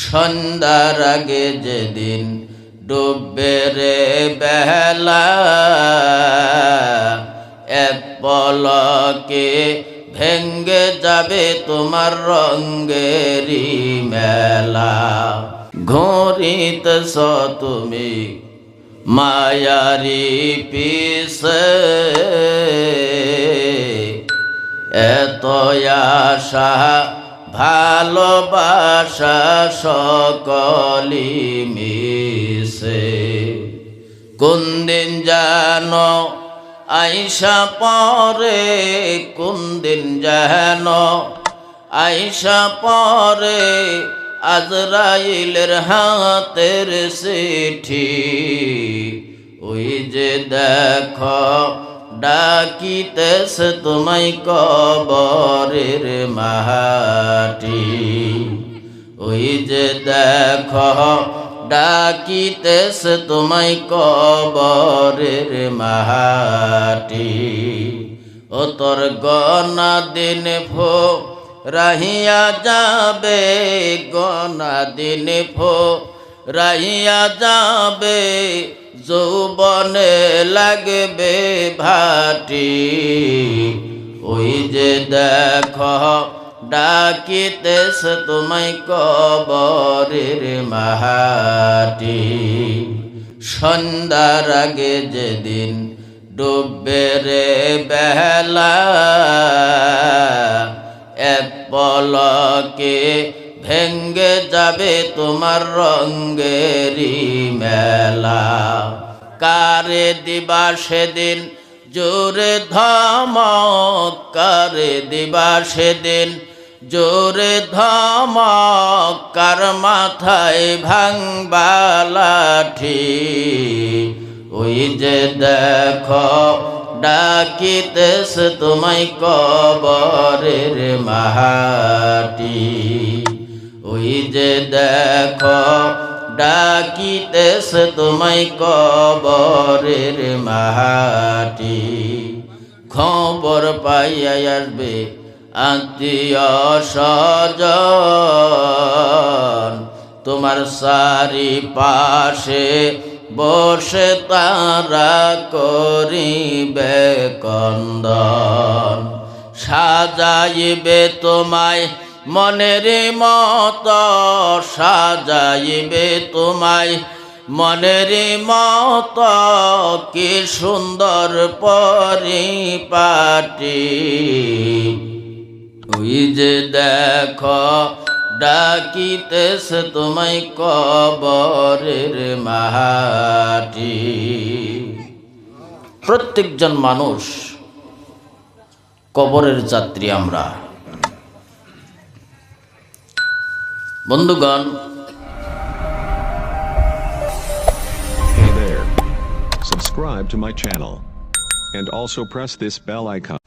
সন্ধ্যার আগে যেদিন ডুববে রে বেলা, এক পলকে ভেঙ্গে যাবে তোমার রঙ্গেরি মেলা। ঘড়িতেছ তুমি মায়ারি পিসে এত আশা ভালোবাসা সকলি মিশে। কোন দিন জানো আইসা পরে, কোন দিন জানো আইসা পরে আজরাইলের হাতের চিঠি। ওই যে দেখো ডাকিতেছে তোমায় কবরের মাহাটি। ওই যে দেখো ডাকিতেছে তোমায় কবরের মাহাটি। ও তোর গনা দিন ফো রাহিয়া যাবে গনা দিন ফো রাহিয়া যাবে, যৌবনে লাগবে ভাটি। ওই যে দেখ ডাকিতেস তোমায় কবরের মাহাটি। সন্ধ্যার আগে যেদিন ডুববে রে বেলা, এক পলকে ভেঙ্গে যাবে তোমার রঙ্গেরি মেলা। কারে দিবা সেদিন? জোরে ধমক। কারে দিবা সেদিন? জোরে ধমক। কার মাথায় ভাঙবা লাঠি? ওই যে দেখো ডাকিতেস তোমায় কবরের মাহাটি। ওই যে দেখো ডাকিতেস তোমায় কবরের মাহাটি। খবর পাইয়া আসবে আত্মীয় স্বজন। তোমার সারি পাশে বসে তারা করিবে কন্দন। সাজাইবে তোমায় মনের মত সাজাইবে তোমায়। মনের মত কি সুন্দর পরিপাটি। ওই যে দেখো ডাকিতেস তোমায় কবরের মাহাটি। প্রত্যেকজন মানুষ কবরের যাত্রী আমরা। বন্ধুগণ Hey there. Subscribe to my channel. And also press this bell icon.